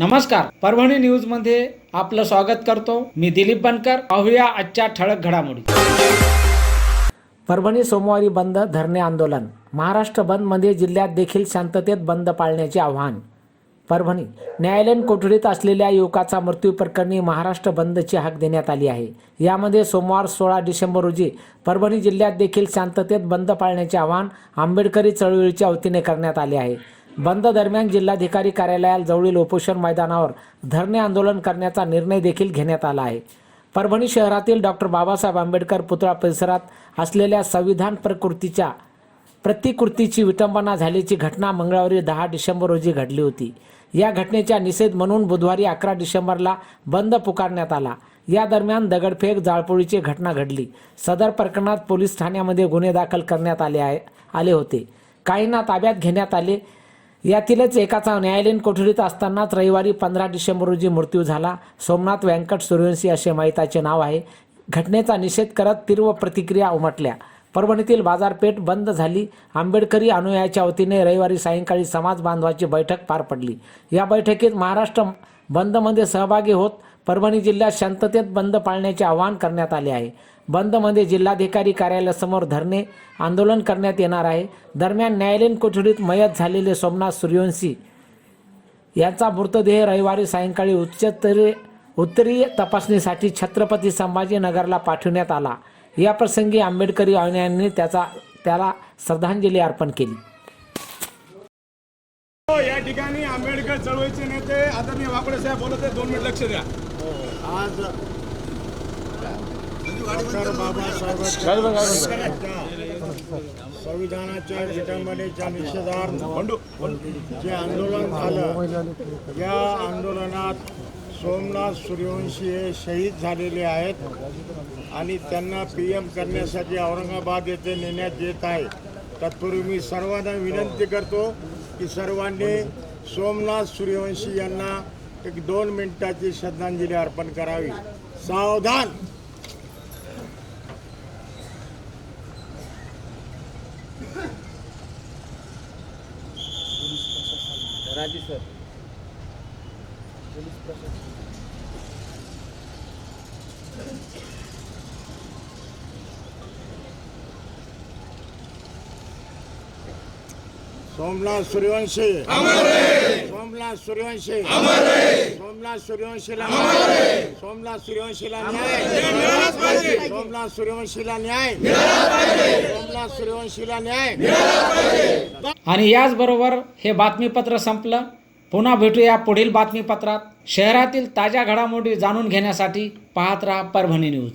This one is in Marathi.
नमस्कार. परभणी न्यूजमध्ये आपलं स्वागत करतो. मी दिलीप बनकर. पाहूया आजच्या ठळक घडामोडी. परभणी सोमवारी बंद धरणे आंदोलन. महाराष्ट्र बंदमध्ये जिल्ह्यात देखील शांततेत बंद पाळण्याचे आव्हान. परभणी न्यायालयीन कोठडीत असलेल्या युवकाचा मृत्यू प्रकरणी महाराष्ट्र बंदची हाक देण्यात आली आहे. यामध्ये सोमवार सोळा डिसेंबर रोजी परभणी जिल्ह्यात देखील शांततेत बंद पाळण्याचे आवाहन आंबेडकरी चळवळीच्या वतीने करण्यात आले आहे. बंद दरम्यान जिल्हाधिकारी कार्यालयाजवळील उपोषण मैदानावर धरणे आंदोलन करण्याचा निर्णय देखील घेण्यात आला आहे. परभणी शहरातील डॉक्टर बाबासाहेब आंबेडकर पुतळा परिसरात असलेल्या संविधान प्रकृतीच्या प्रतिकृतीची विटंबना झाल्याची घटना मंगळवारी दहा डिसेंबर रोजी घडली होती. या घटनेच्या निषेध म्हणून बुधवारी अकरा डिसेंबरला बंद पुकारण्यात आला. या दरम्यान दगडफेक जाळपोळीची घटना घडली. सदर प्रकरणात पोलीस ठाण्यामध्ये गुन्हे दाखल करण्यात आले आहे आले होते. काहींना ताब्यात घेण्यात आले यातीलच एकाचा न्यायालयीन कोठडीत असतानाच रविवारी पंधरा डिसेंबर रोजी मृत्यू झाला. सोमनाथ व्यंकट सूर्यवंशी असे माहिताचे नाव आहे. घटनेचा निषेध करत तीव्र प्रतिक्रिया उमटल्या. परभणीतील बाजारपेठ बंद झाली. आंबेडकरी अनुयायाच्या वतीने रविवारी सायंकाळी समाज बांधवाची बैठक पार पडली. या बैठकीत महाराष्ट्र बंदमध्ये सहभागी होत परभणी जिल्ह्यात शांततेत बंद पाळण्याचे आवाहन करण्यात आले आहे. बंदमध्ये जिल्हाधिकारी कार्यालयासमोर धरणे आंदोलन करण्यात येणार आहे. दरम्यान न्यायालयीन कोठडीत मयत झालेले सोमनाथ सूर्यवंशी यांचा मृतदेह रविवारी सायंकाळी उच्चस्तरीय उत्तरीय तपासणीसाठी छत्रपती संभाजीनगरला पाठवण्यात आला. याप्रसंगी आंबेडकरी अनुयायांनी त्याचा त्याला श्रद्धांजली अर्पण केली. या ठिकाणी आंबेडकर चळवळीचे नेते आदरणीय वाकडे साहेब बोलत आहेत दोन मिनिट लक्ष द्या. आज डॉक्टर बाबासाहेबांच्या संविधानाच्या विटंबनेच्या निषेधार्थ जे आंदोलन झालं या आंदोलनात सोमनाथ सूर्यवंशी हे शहीद झालेले आहेत आणि त्यांना पी एम करण्यासाठी औरंगाबाद येथे नेण्यात येत आहे. तत्पूर्वी मी सर्वांना विनंती करतो की सर्वांनी सोमनाथ सूर्यवंशी यांना एक दोन मिनिटाची श्रद्धांजली अर्पण करावी. सावधान! सोमनाथ सूर्यवंशी। सोमनाथ सूर्यवंशी। सोमनाथ सूर्यवंशीला सोमनाथ सूर्यवंशीला न्याय। सोमनाथ सूर्यवंशीला न्याय। सोमनाथ सूर्यवंशीला न्याय। आणि याचबरोबर हे बातमीपत्र संपलं. पुन्हा भेटूया पुढील बातमीपत्रात. शहरातील ताज्या घडामोडी जाणून घेण्यासाठी पाहत राहा परभणी न्यूज.